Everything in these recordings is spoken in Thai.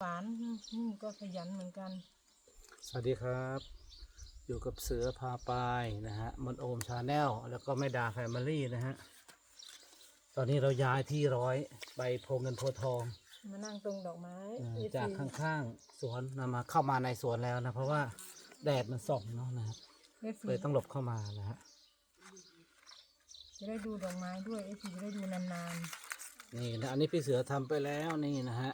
หวานอืมก็ขยันเหมือนกัน สวัสดีครับ อยู่กับเสือพาไปนะฮะมนโอมชาแนลแล้วก็แม่ดาแฟมิลี่นะฮะ ตอนนี้เราย้ายที่ร้อยใบโพเงินโพทอง มานั่งตรงดอกไม้เอ่อเอฟจากซีข้างๆ สวนนำมาเข้ามาในสวนแล้วนะ เพราะว่าแดดมันส่องเนาะนะครับเอฟซีเลยต้องหลบเข้ามานะฮะจะได้ดูดอกไม้ด้วยเอฟซีจะได้ดูนานนี่นะอันนี้พี่เสือทำไปแล้วนี่นะฮะ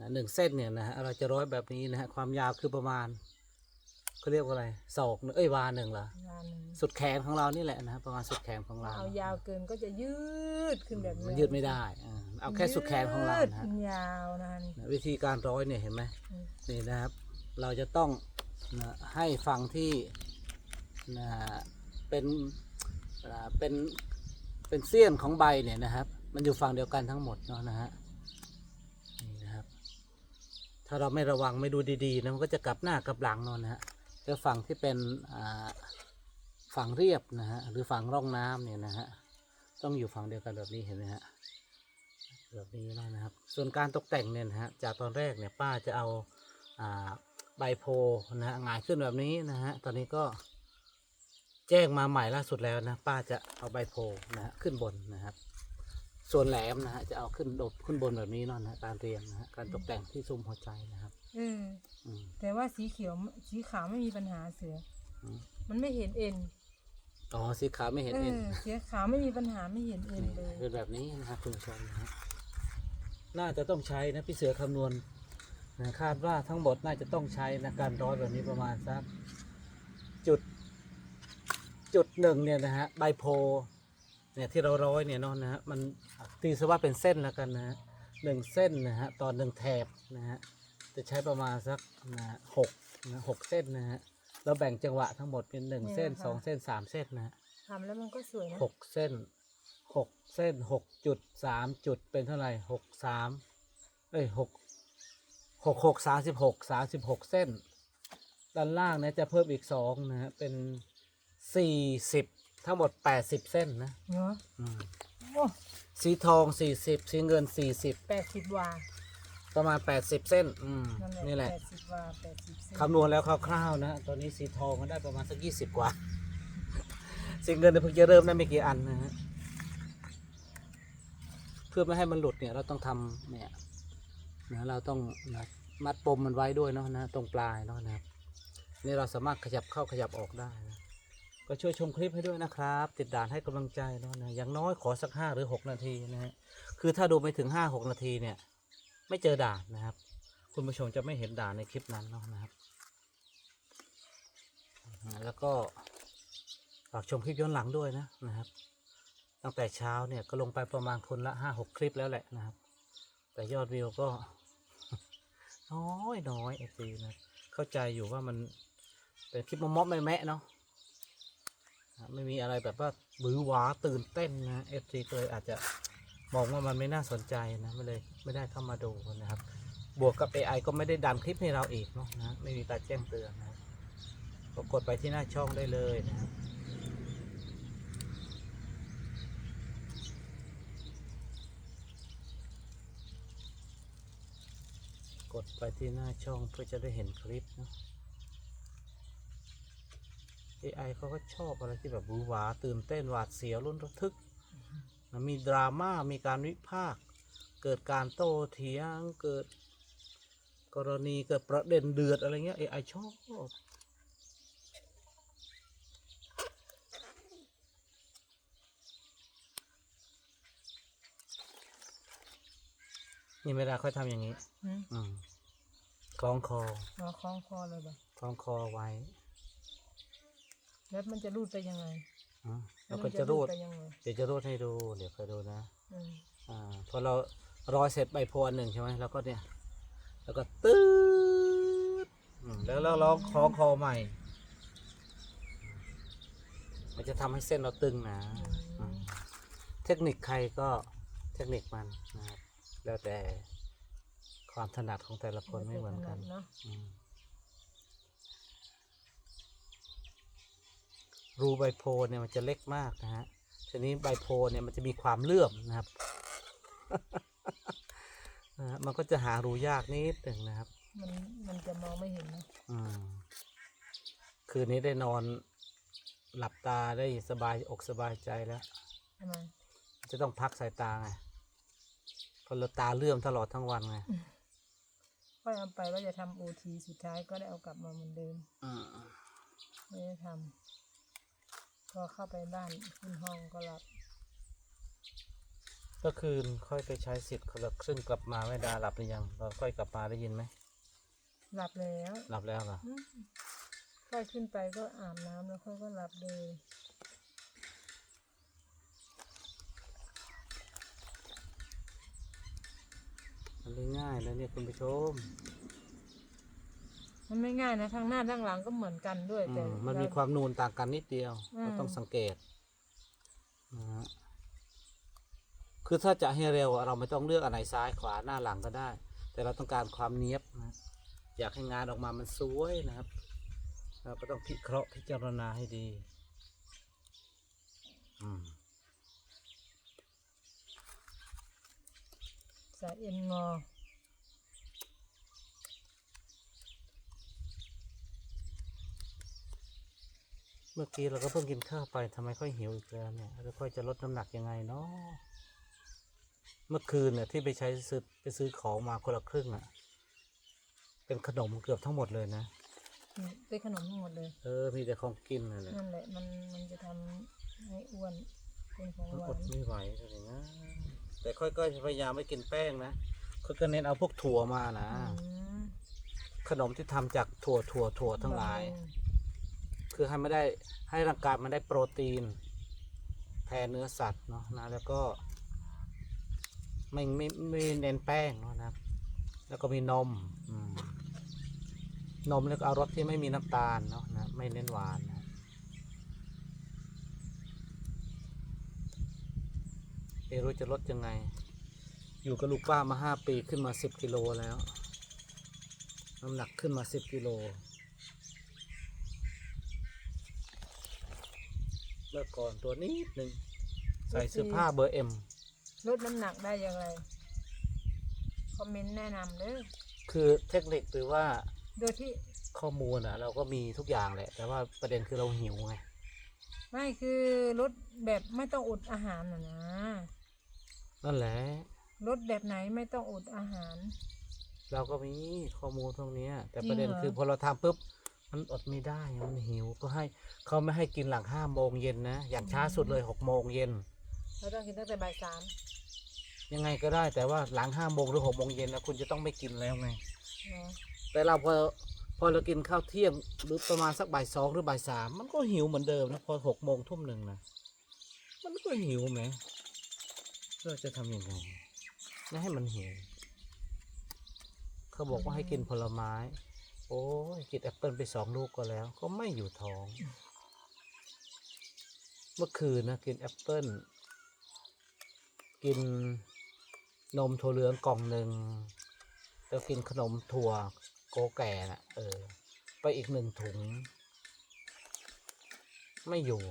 นะหนึ่งเส้นเนี่ยนะฮะเราจะร้อยแบบนี้นะฮะความยาวคือประมาณเขาเรียกว่าอะไรศอกหนึ่งเอ้ยวาหนึ่งเหรอๆงานหนึ่งสุดแขนของเรานี่แหละนะฮะประมาณสุดแขนของเราเอายาวเกินก็จะยืดขึ้นแบบนี้มันยืดไม่ได้อ่าเอาแค่สุดแขนของเรายืดนะฮะขึ้นยาวนะนี่นะวิธีการร้อยเนี่ยเห็นไหมอืมนี่นะครับ เราจะต้องนะให้ฝั่งที่นะเป็นอ่าเป็นเป็นเสี้ยนของใบเนี่ยนะครับ มันอยู่ฝั่งเดียวกันทั้งหมดเนาะนะฮะนี่นะครับ ถ้าเราไม่ระวังไม่ดูดีๆนะมันก็จะกลับหน้ากลับหลังนาะนะฮะแต่ฝั่งที่เป็นฝั่งเรียบนะฮะหรือฝั่งร่องน้ำเนี่ยนะฮะต้องอยู่ฝั่งเดียวกันแบบนี้เห็นไหมฮะแบบนี้แล้วนะครับ ส่วนการตกแต่งเนี่ยนะฮะจากตอนแรกเนี่ยป้าจะเอาอ่าใบโพนะฮะหงายขึ้นแบบนี้นะฮะตอนนี้ก็แจ้งมาใหม่ล่าสุดแล้วนะ ป้าจะเอาใบโพนะฮะขึ้นบนนะครับ ส่วนแหลมนะฮะจะเอาขึ้นโดดขึ้นบนแบบนี้เนาะนะการเรียงนะฮะการตกแต่งที่ซุ้มหัวใจนะครับเออ อืม แต่ว่าสีเขียวสีขาวไม่มีปัญหาเสืออืมมันไม่เห็นเอ็นอ๋อสีขาวไม่เห็นเอเอ็นอสีขาวไม่มีปัญหาไม่เห็นเอ็นนี่เลย เป็นแบบนี้นะครับคุณผู้ชมนะฮะน่าจะต้องใช้นะพี่เสือคำนวณนะคาดว่าทั้งหมดน่าจะต้องใช้นะการร้อยแบบนี้ประมาณสักจุดจุดหนึ่งเนี่ยนะฮะใบโพเนี่ยที่เราร้อยเนี่ยเนาะนะฮะมัน ตีซะว่าเป็นเส้นแล้วกันนะฮะหนึ่งเส้นนะฮะตอนหนึ่งแถบนะฮะจะใช้ประมาณสักนะฮะหกนะหกเส้นนะฮะเราแบ่งจังหวะทั้งหมดเป็นหนึ่งเส้นสองเส้นสามเส้นนะฮะทำแล้วมันก็สวยนะหกเส้นหกเส้นหกจุดสามจุดเป็นเท่าไหร่หกสามเอ้ยหกหกหกสามสิบหกสามสิบหกเส้น ด้านล่างเนี่ยจะเพิ่มอีกสองนะฮะเป็นสี่สิบทั้งหมดแปดสิบเส้นนะเนาะอืมโอ้ สีทองสี่สิบสีเงินสี่สิบแปดสิบวาประมาณแปดสิบเส้น อืมนั่นแหละนี่แหละแปดสิบวาแปดสิบเซนคำนวณแล้วคร่าวๆนะตอนนี้สีทองมันได้ประมาณสักยี่สิบกว่าสีเงินเนี่ยเพิ่งจะเริ่มได้ไม่กี่อันนะฮะเพื่อไม่ให้มันหลุดเนี่ยเราต้องทำเนี่ยนะเราต้องนะมัดปมมันไว้ด้วยเนาะนะตรงปลายเนาะนะครับนี่เราสามารถขยับเข้าขยับออกได้นะ ก็ช่วยชมคลิปให้ด้วยนะครับ ติดด่านให้กำลังใจเนาะนะอย่างน้อยขอสักห้าหรือหกนาทีนะฮะคือถ้าดูไม่ถึงห้าหกนาทีเนี่ย ไม่เจอด่านนะครับ คุณผู้ชมจะไม่เห็นด่านในคลิปนั้นเนาะนะครับแล้วก็ฝากชมคลิปย้อนหลังด้วยนะนะครับ ตั้งแต่เช้าเนี่ยก็ลงไปประมาณคนละห้าหกคลิปแล้วแหละนะครับ แต่ยอดวิวก็ น้อยน้อยเอฟซีนะเข้าใจอยู่ว่ามันเป็นคลิปมอมๆแม่เนาะ ไม่มีอะไรแบบว่าบื้อหวาตื่นเต้นนะเอฟซีเลยอาจจะมองว่ามันไม่น่าสนใจนะไม่เลยไม่ได้เข้ามาดูนะครับ บวกกับ AI ก็ไม่ได้ดันคลิปให้เราอีกเนาะนะไม่มีการแจ้งเตือนนะก็กดไปที่หน้าช่องได้เลยนะครับกดไปที่หน้าช่องเพื่อจะได้เห็นคลิปเนะ AI เขาก็ชอบอะไรที่แบบหวือหวาตื่นเต้นหวาดเสียวลุ้นระทึกนะมีดราม่ามีการวิพากษ์เกิดการโต้เถียงเกิดกรณีเกิดประเด็นเดือดอะไรเงี้ย AI ชอบนี่ไม่ได้ค่อยทำอย่างนี้ อืมอืมคล้องคอมาคล้องคอเลยบ่คล้องคอไว้ แล้วมันจะรูดไปยังไงอืมแล้แล้ววมัก็นจะรูด ไปยังไงเดี๋ยวจะรูดให้ดู เดี๋ยวคอยดูนะ อืมอ่า พอเราร้อยเสร็จใบโพอันหนึ่งใช่ไหมแล้วก็เนี่ย แล้วก็ตืดอืมแล้วเราร้องคล้องคอใหม่ มันจะทำให้เส้นเราตึงนะอืมเทคนิคใครก็เทคนิคมันนะครับ แล้วแต่ความถนัดของแต่ละคนไม่เหมือนกัน เนาะอืม รูใบโพธิ์เนี่ยมันจะเล็กมากนะฮะทีนี้ใบโพธิ์เนี่ยมันจะมีความเลื่อมนะครับอนะฮะมันก็จะหารูยากนิดหนึ่งนะครับ มันมันจะมองไม่เห็นนะอืมคืนนี้ได้นอนหลับตาได้สบายอกสบายใจแล้ว ทำไมจะต้องพักสายตาไงเพราะเราตาเลื่อมตลอดทั้งวันไงค่อยเอาไปว่าจะทำโอทีสุดท้ายก็ได้เอากลับมาเหมือนเดิมอืมไม่ได้ทำ พอเข้าไปบ้านขึ้นห้องก็หลับ ก็คืนค่อยไปใช้สิทธิ์คนละครึ่งกลับมาไม่ดาหลับหรือยังเราค่อยกลับมาได้ยินไหมหลับแล้วหลับแล้วเหรออืมค่อยขึ้นไปก็อาบน้ำแล้วค่อยก็หลับเลยมันไม่ง่ายนะเนี่ยคุณผู้ชม มันไม่ง่ายนะทั้งหน้าทั้งหลังก็เหมือนกันด้วยอืแต่มมันมีเรความนูนต่างกันนิดเดียวอืม เราต้องสังเกตนะฮะคือถ้าจะให้เร็วอะเราไม่ต้องเลือกอันไหนซ้ายขวาหน้าหลังก็ได้ แต่เราต้องการความเนี้ยบนะอยากให้งานออกมามันสวยนะครับ เราก็ต้องพิเคราะห์พิจารณาให้ดีอืมสายเอ็นงอ เมื่อกี้เราก็เพิ่งกินข้าวไปทำไมค่อยหิวอีกแล้วเนี่ยแล้วค่อยจะลดน้ำหนักยังไงเนาะเมื่อคืนเนี่ยที่ไปใช้ซื้อไปซื้อของมาคนละครึ่งอะ เป็นขนมเกือบทั้งหมดเลยนะอืมเป็นขนมทั้งหมดเลย เออ มีแต่ของกินนั่นแหละนั่นแหละมันมันจะทำให้อ้วนเป็นของมันหอวาดนไม่ไหวเลยนะแต่ค่อยก็พยายามไม่กินแป้งนะค่อยก็เน้นเอาพวกถั่วมานะ อืมขนมที่ทำจากถั่วถั่วถั่วทั้งหลาย คือให้ไม่ได้ให้ร่างกายมันได้โปรตีน แทนเนื้อสัตว์เนาะนะแล้วก็ไม่ไม่ไม่เน้นแป้งเนาะนะครับ แล้วก็มีนมนมแล้วก็เอารสที่ไม่มีน้ำตาลเนาะนะไม่เน้นหวานนะเอรู้จะลดยังไง อยู่กับลูกป้ามาห้าปีขึ้นมาสิบกิโลแล้ว น้ำหนักขึ้นมาสิบกิโล เมื่อก่อนตัวนิดหนึ่งใส่เสื้อผ้าเบอร์เอ็มลดน้ำหนักได้อย่างไร คอมเมนต์แนะนำเด้อคือเทคนิคหรือว่าโดยที่ข้อมูลอะ เราก็มีทุกอย่างแหละ แต่ว่าประเด็นคือเราหิวไงไม่คือลดแบบไม่ต้องอดอาหารน่ะนะนั่นแหละลดแบบไหนไม่ต้องอดอาหาร เราก็มีข้อมูลตรงเนี้ย แต่จริงประเด็นเหรอ คือพอเราทำปุ๊บ มันอดไม่ได้มันหิวก็ให้เขาไม่ให้กินหลังห้าโมงเย็นนะ อย่างช้าสุดเลยหกโมงเย็นเราต้องกินตั้งแต่บ่ายสามยังไงก็ได้แต่ว่าหลังห้าโมงหรือหกโมงเย็นนะคุณจะต้องไม่กินแล้วไงเนาะแต่เราพอพอเรากินข้าวเที่ยงหรือประมาณสักบ่ายสองหรือบ่ายสามมันก็หิวเหมือนเดิมนะพอหกโมงทุ่มหนึ่งนะมันก็หิวไหมเราจะทำยังไงไม่ให้มันหิวเขาบอกว่าให้กินผลไม้ โอ้ยกินแอปเปิลไปสองลูกก็แล้ว ก็ไม่อยู่ท้อง เมื่อคืนนะกินแอปเปิลกินนมถั่วเหลืองกล่องหนึ่งแล้วกินขนมถั่วโกแก่น่ะ เออ ไปอีกหนึ่งถุง ไม่อยู่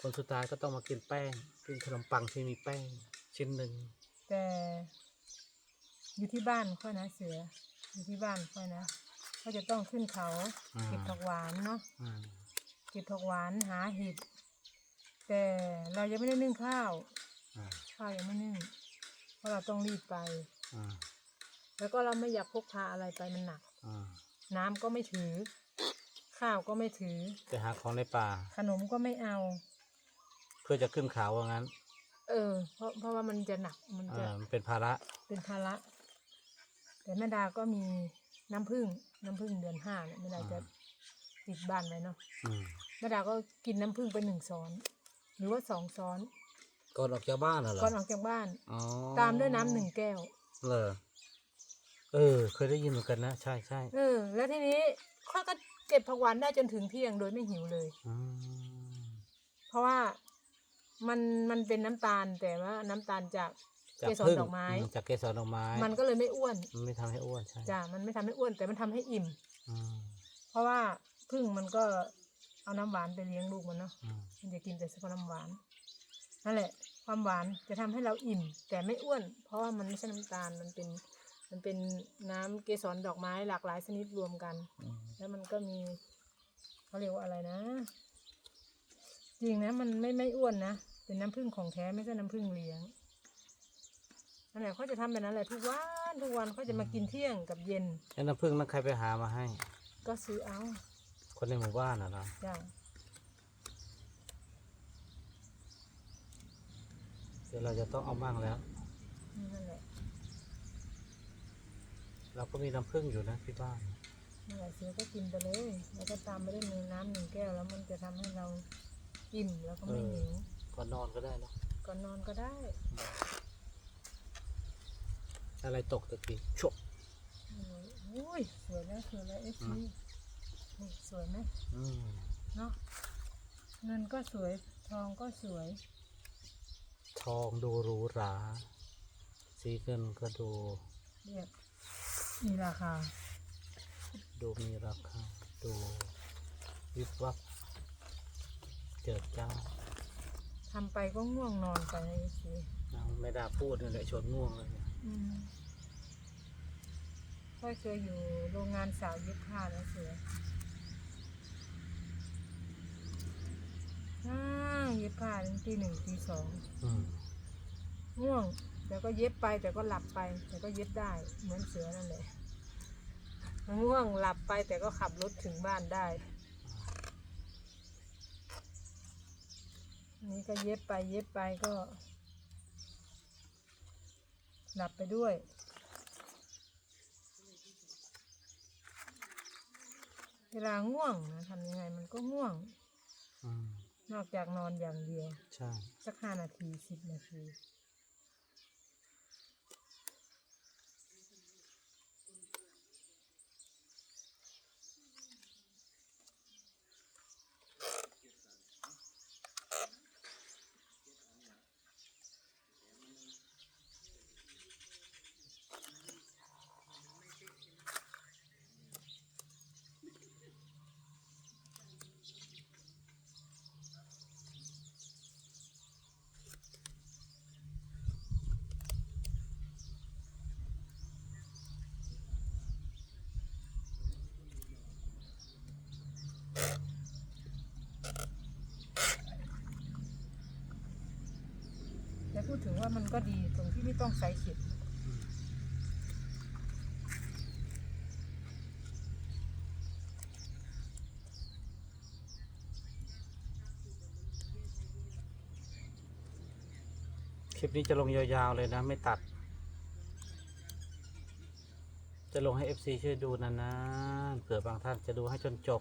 คนสุดท้ายก็ต้องมากินแป้ง กินขนมปังที่มีแป้ง ชิ้นหนึ่งแต่อยู่ที่บ้านค่อยนะเสืออยู่ที่บ้านค่อยนะ ก็จะต้องขึ้นเขาอืมเก็บผักหวานเนาะอืมเก็บผักหวานหาเห็ดแต่เรายังไม่ได้นึ่งข้าวอ่าข้าวยังไม่นึ่ง เพราะเราต้องรีบไปอ่าแล้วก็เราไม่อยากพกพาอะไรไปมันหนักอ่าน้ำก็ไม่ถือ ข้าวก็ไม่ถือไปหาของในป่า ขนมก็ไม่เอา เพื่อจะขึ้นเขาว่างั้น เออ เพราะเพราะว่ามันจะหนักมันจะอ่ามันเป็นภาระ เป็นภาระ แต่แม่ดาก็มีน้ำผึ้ง น้ำผึ้งเดือนห้าเนี่ยแม่ดาจะติดบ้านไว้เนาะอืมแม่ดาก็กินน้ำผึ้งไปหนึ่งซ้อน หรือว่าสองซ้อนก่อนออกจากบ้านน่ะเหรอก่อนออกจากบ้าน อ๋อตามด้วยน้ำหนึ่งแก้ว เหรอเออ เคยได้ยินเหมือนกันนะ ใช่ใช่เออ แล้วทีนี้ข้าก็เก็บผักหวานได้จนถึงเที่ยงโดยไม่หิวเลย อืมเพราะว่ามันมันเป็นน้ำตาลแต่ว่าน้ำตาลจาก จากเกสรพึ่งดอกไม้ อืจากเกสรดอกไม้มันก็เลยไม่อ้วนมันไม่ทำให้อ้วนใช่จ้ะมันไม่ทำให้อ้วนแต่มันทำให้อิ่ม อืมเพราะว่าพึ่งมันก็เอาน้ำหวานไปเลี้ยงลูกมันเนาะอืมมันจะกินแต่เฉพาะน้ำหวานนั่นแหละพอความหวานจะทำให้เราอิ่ม แต่ไม่อ้วน เพราะว่ามันไม่ใช่น้ำตาลมันเป็น มันเป็นน้ำเกสรดอกไม้หลากหลายชนิดรวมกัน อืมแล้วมันก็มีเขาเรียกว่าอะไรนะ จริงนะ มันไม่ไม่อ้วนนะเป็นน้ำผึ้งของแท้ไม่ใช่น้ำผึ้งเลี้ยง นั่นแหละเขาจะทำแบบนั้นแหละทุกวันทุกวันเขาจะมากินเที่ยงกับเย็น แล้วน้ำผึ้งนั้นใครไปหามาให้ ก็ซื้อเอาคนในหมู่บ้านน่ะเหรอจ้ะเดี๋ยวเราจะต้องเอามั่งแล้ว นั่นแหละเราก็มีน้ำผึ้งอยู่นะที่บ้าน นั่นแหละซื้อก็กินไปเลย แล้วก็ตามไปด้วยมือน้ำหนึ่งแก้วแล้วมันจะทำให้เราอิ่มแล้วก็ไม่หิวก่อนนอนก็ได้เนอะก่อนนอนก็ได้ อะไรตกตะกี้ชกโอ้ยสวยแล้วสวยแล้วเอฟอืซีมนี่สวยไหมอืมเนาะเงินก็สวย ทองก็สวย ทองดูหรูหรา สีเงินก็ดูเรียกมีราคา ดูมีราคา ดูวิบวับเจิดจ้าทำไปก็ง่วงนอนไปนะเอฟซีเอาไม่ได้พูดนี่แหละชวนง่วงเลย เนี่ยค่อยเคยอยู่โรงงานสาวเย็บผ้านะเสืออ่าเย็บผ้าถึงตีหนึ่งตีสองอืมง่วงแต่ก็เย็บไปแต่ก็หลับไป แต่ก็เย็บได้ เหมือนเสือนั่นแหละง่วงหลับไปแต่ก็ขับรถถึงบ้านได้อันนี่ก็เย็บไปเย็บไปก็ หลับไปด้วย เวลาง่วงนะทำยังไงมันก็ง่วง อืมนอกจากนอนอย่างเดียว ใช่ สักห้านาทีสิบนาที พูดถึงว่ามันก็ดีตรงที่ไม่ต้องใส่เข็มคลิปนี้จะลงยาวๆเลยนะไม่ตัด จะลงให้ FC ช่วยดูนานๆเผื่อบางท่านจะดูให้จนจบ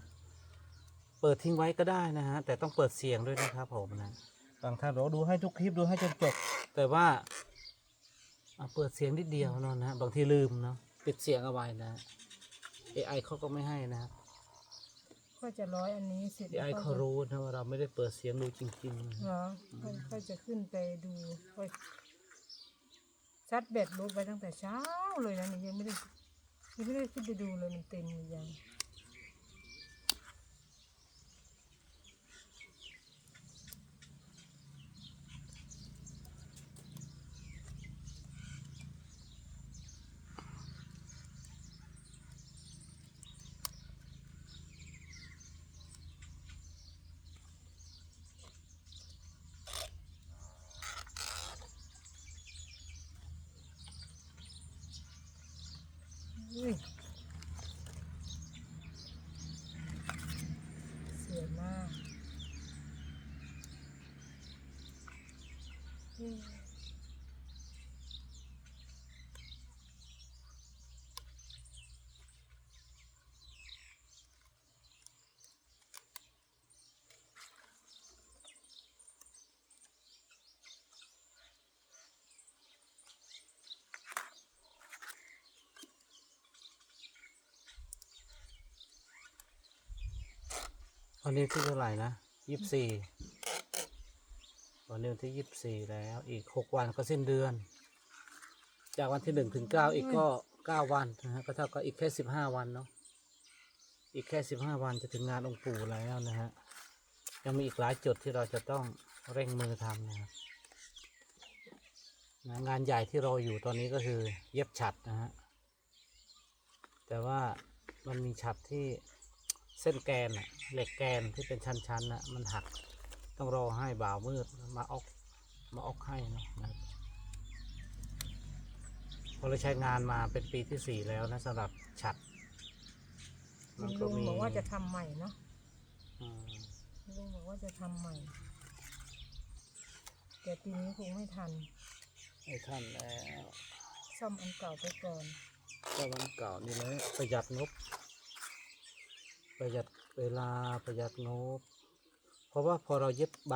เปิดทิ้งไว้ก็ได้นะฮะ แต่ต้องเปิดเสียงด้วยนะครับผมนะ บางท่านบอกว่าดูให้ทุกคลิปดูให้จนจบ แต่ว่าอะเปิดเสียงนิดเดียวเนอะนะบางทีลืมเนาะปิดเสียงเอาไว้นะ AI เขาก็ไม่ให้นะครับ ก็จะร้อยอันนี้เสร็จ AI เขารู้นะว่าเราไม่ได้เปิดเสียงดูจริงๆนะเหรอค่อยค่อยจะขึ้นไปดูค่อยชัดแบตลบไปตั้งแต่เช้าเลยนะนี่ยังไม่ได้ยังไม่ได้ขึ้นไปดูเลยมันเต็มหรือยัง อุ้ยสวยมากอืม วันนี้ที่เท่าไหร่นะยี่สิบสี่ วันนี้วันที่ยี่สิบสี่แล้ว อีกหกวันก็สิ้นเดือน จากวันที่หนึ่งถึงเก้าอีกก็เก้าวันนะฮะก็เท่ากับอีกแค่สิบห้าวันเนาะอีกแค่สิบห้าวันจะถึงงานองค์ปู่แล้วนะฮะยังมีอีกหลายจุดที่เราจะต้องเร่งมือทำนะครับนะงานใหญ่ที่เรออยู่ตอนนี้ก็คือเย็บฉัดนะฮะแต่ว่ามันมีฉัดที่เส้นแกนอะเหล็กแกนที่เป็นชั้นๆน่ะมันหัก ต้องรอให้บ่าวมืดมาออกมาออกให้เนอะนะครับเพอเราใช้งานมาเป็นปีที่สี่แล้วนะสำหรับฉัดมันก็ลุงมีบอกว่าจะทำใหม่เนาะอืมลุงบอกว่าจะทำใหม่ แต่ปีนี้คงไม่ทัน ไอ้ท่านแล้วซ่อมอันเก่าไปก่อน ก็มันเก่านี่เลยประหยัดงบ ประหยัดเวลาประหยัดงบ เพราะว่าพอเราเย็บใบ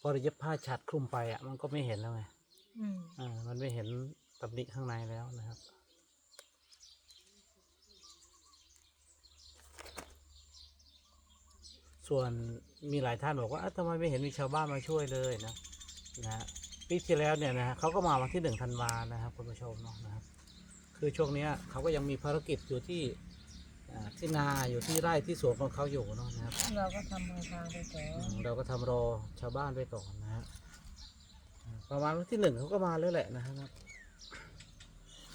พอเราเย็บผ้าฉัดคลุมไปอะ มันก็ไม่เห็นแล้วไงอืมอ่ามันไม่เห็นตำหนิข้างในแล้วนะครับส่วนมีหลายท่านบอกว่าอ้าวทำไมไม่เห็นมีชาวบ้านมาช่วยเลยนะนะฮะปีที่แล้วเนี่ยนะฮะเขาก็มาวันที่หนึ่งธันวานะครับคุณผู้ชมเนาะนะครับ คือช่วงเนี้ยเขาก็ยังมีภารกิจอยู่ที่อ่า ที่นาอยู่ที่ไร่ที่สวนของเขาอยู่เนาะนะครับ เราก็ทำทางทางไปก่ออืนมเราก็ทำรอชาวบ้านไปก่อนนะฮะอ่าประมาณวันที่หนึ่งเขาก็มาแล้วแหละนะครับ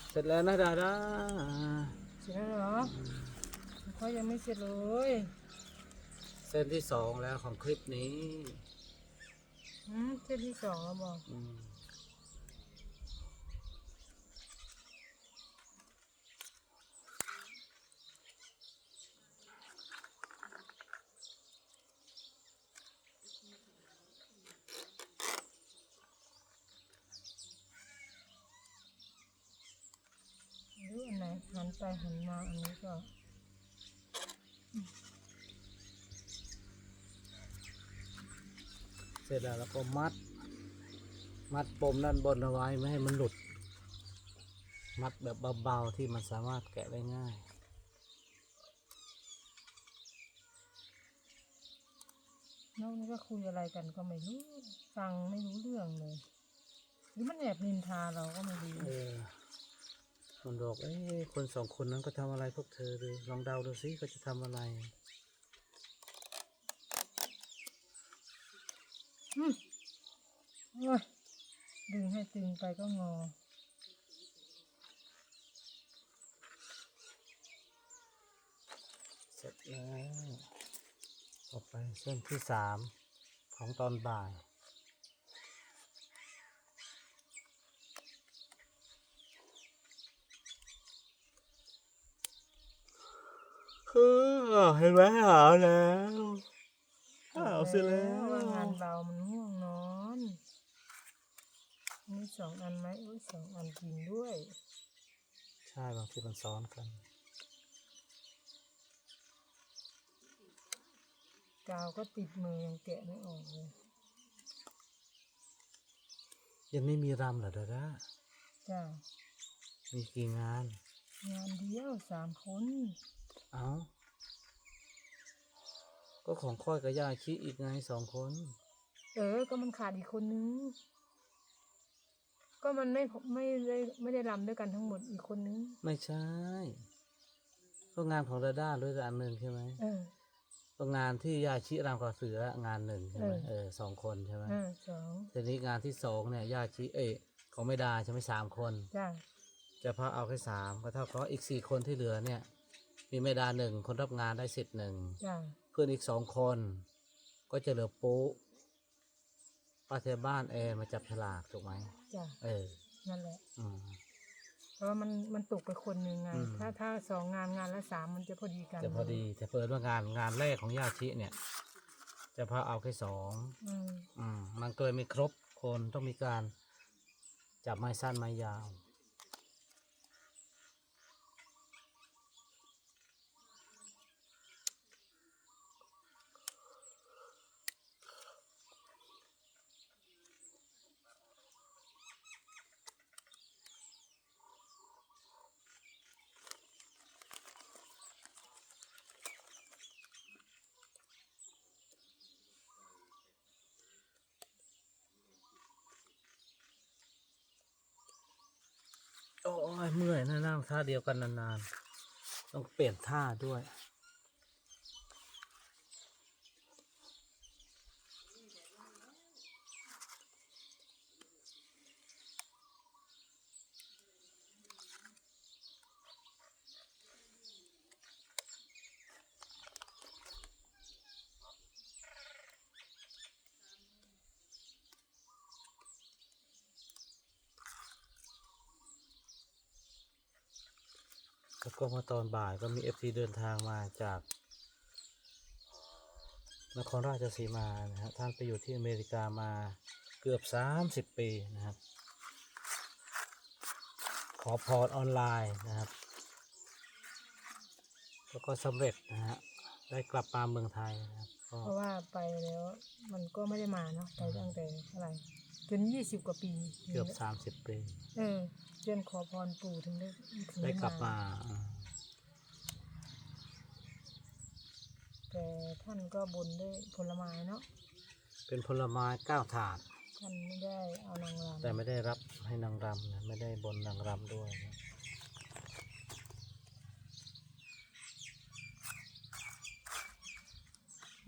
เสร็จแล้วนะดาดาเสร็จแล้วเหรอเขายังไม่เสร็จเลยเส้นที่สองแล้วของคลิปนี้ อืมเส้นที่สองแล้วบอก อืมหรืออันไหนหัน ไปหันมาอันนี้ก็เสร็จแล้วแล้วก็มัด มัดปมด้านบนเอาไว้ไม่ให้มันหลุด มัดแบบเบาๆที่มันสามารถแกะได้ง่ายน้องนี่ก็คุยอะไรกันก็ไม่รู้ ฟังไม่รู้เรื่องเลย หรือมันแอบนินทาเราก็ไม่รู้ เออคนบอกเอ้ยคนสองคนนั้นก็ทำอะไรพวกเธอดูลองเดาดูสิเขาจะทำอะไรอืมโอ้ยดึงให้ตึงไปก็งอเสร็จแล้วต่อไปเส้นที่สามของตอนบ่าย เห็นไหมหาวแล้วหาวเสร็จแล้วว่างานเบามันง่วงนอนมีสองอันไหมโอ้ยสองอันจริงด้วย ใช่บางทีมันซ้อนกันกาวก็ติดมือยังแกะไม่ออกเลยยังไม่มีรำเหรอดาดาจ้ามีกี่งาน งานเดียวสามคน เอ้าก็ของค่อยกับยาชิอีกไงสองคน เออ ก็มันขาดอีกคนนึง ก็มันไม่ไม่ได้ไม่ได้รำด้วยกันทั้งหมดอีกคนนึง ไม่ใช่ ก็งานของดาด้าด้วยอันหนึ่งใช่ไหมเออ ก็งานที่ยาชิรำกับเสืองานหนึ่งใช่ไหมเออ เออสองคนใช่ไหมเออสองทีนี้งานที่สองเนี่ยยาชิเอยของไม่ดาใช่ไหมสามคน จ้า จะพาเอาแค่สามก็เท่ากับว่าอีกสี่คนที่เหลือเนี่ย มีไม่ดาหนึ่งคนรับงานได้สิทธิ์หนึ่งจ้าเพื่อนอีกสองคน ก็จะเหลือปุ๊ป้าเทบ้านแอนมาจับฉลากถูกไหมจ้าเออนั่นแหละ อืม เพราะว่ามันมันตกไปคนหนึ่งไงอืม ถ้าถ้าสองงานงานละสามมันจะพอดีกันแต่พอดีแต่เปิดว่างานงานแรกของยาชิเนี่ย จะพาเอาแค่สองอืมอืมมันก็เลยไม่ครบคนต้องมีการจับไม้สั้นไม้ยาว โอ้ ยนะนั่งท่าเดียวกันนานๆ ต้องเปลี่ยนท่าด้วย แล้วก็มาตอนบ่ายก็มีเอฟซีเดินทางมาจาก นครราชสีมานะฮะท่านไปอยู่ที่อเมริกามาเกือบ30ปีนะครับ ขอพรออนไลน์นะครับ แล้วก็สำเร็จนะฮะได้กลับมาเมืองไทยนะครับ เพราะว่าไปแล้ว มันก็ไม่ได้มาเนาะไปตั้งแต่เท่าไหร่จนยี่สิบกว่าปีเกือบ30ปีเออจนขอพรปู่ถึงได้ถึงได้กลับมาอ่าแต่ท่านก็บนด้วยผลไม้เนาะเป็นผลไม้เก้าถาดท่านไม่ได้เอานางรำแต่ไม่ได้รับให้นางรำนะไม่ได้บนนางรำด้วยนะ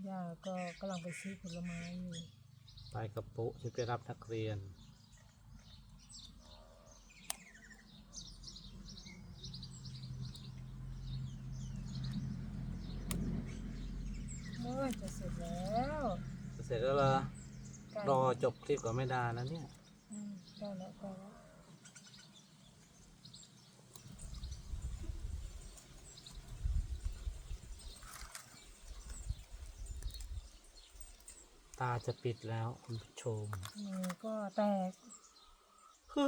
ย่าก็กำลังไปซื้อผลไม้อยู่ไปกับปุ๊ที่ไปรับนักเรียน โอ้ยจะเสร็จแล้วเสร็จแล้วเหรอ ใกล้รอจบคลิปก็ไม่ได้นะเนี่ย อืมใกล้แล้วใกล้แล้ว ตาจะปิดแล้วคุณผู้ชมมือก็แตกเฮ้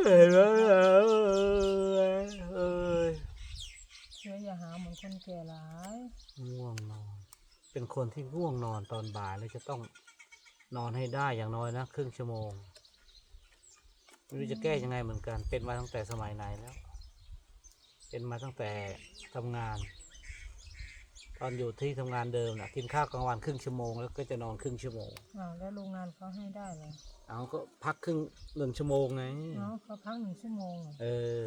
ยเอ้ยเอ้ยเชื้ออย่าหาเหมือนคนแก่หลายง่วงนอน เป็นคนที่ง่วงนอนตอนบ่ายเลยจะต้องนอนให้ได้อย่างน้อยนะครึ่งชั่วโมงไม่รู้จะแก้ยังไงเหมือนกัน เป็นมาตั้งแต่สมัยไหนแล้ว เป็นมาตั้งแต่ทำงาน ตอนอยู่ที่ทำงานเดิมนะกินข้าวกลางวันครึ่งชั่วโมงแล้วก็จะนอนครึ่งชั่วโมงอ้าวแล้วโรงงานเขาให้ได้เลยเอาก็พักครึ่งหนึ่งชั่วโมงไงเนาะเขาพักหนึ่งชั่วโมงเหรอเออ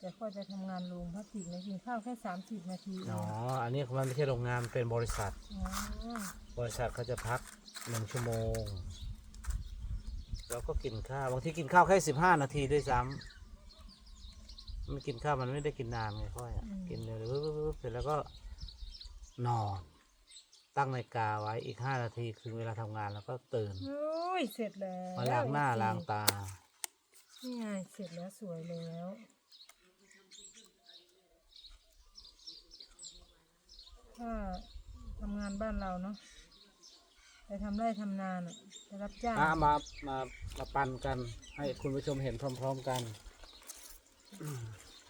แต่ค่อยจะทำงานโรงพลาสติกนะกินข้าวแค่สามสิบนาทีเองอ๋ออันนี้มันไม่ใช่โรงงานมันเป็นบริษัท อ๋อ บริษัทเขาจะพักหนึ่งชั่วโมง แล้วก็กินข้าวบางทีกินข้าวแค่สิบห้านาทีด้วยซ้ำมันกินข้าวมันไม่ได้กินนานไงค่อยอะกินเร็วๆเสร็จแล้วก็ นอน ตั้งนาฬิกาไว้อีกห้านาทีถึงเวลาทำงานแล้วก็ตื่น โอ้ยเสร็จแล้วมาล้างหน้าล้างตา นี่ไงเสร็จแล้วสวยแล้ว ถ้าทำงานบ้านเราเนาะไปทำไร่ทำนาน่ะไปรับจ้างอะมามามาปั่นกัน ให้คุณผู้ชมเห็นพร้อม ๆกัน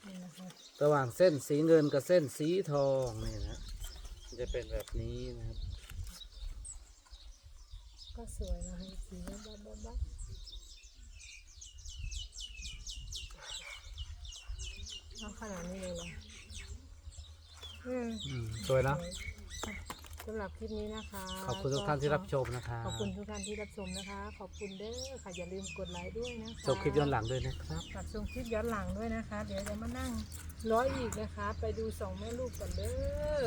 นี่นะคะระหว่างเส้นสีเงินกับเส้นสีทองนี่นะมัน จะเป็นแบบนี้นะครับ ก็สวยนะคะสีบ้าบ้าบ้าบ้าเอาขนาดนี้เลยเหรออืมอืมสวยเนอะสำหรับคลิปนี้นะคะขอบคุณทุกท่านที่รับชมนะคะขอบคุณทุกท่านที่รับชมนะคะ ขอบคุณเด้อค่ะอย่าลืมกดไลค์ด้วยนะคะชมคลิปย้อนหลังด้วยนะครับฝากชมคลิปย้อนหลังด้วยนะคะ เดี๋ยวจะมานั่งร้อยอีกนะคะ ไปดูสองแม่ลูกก่อนเด้อ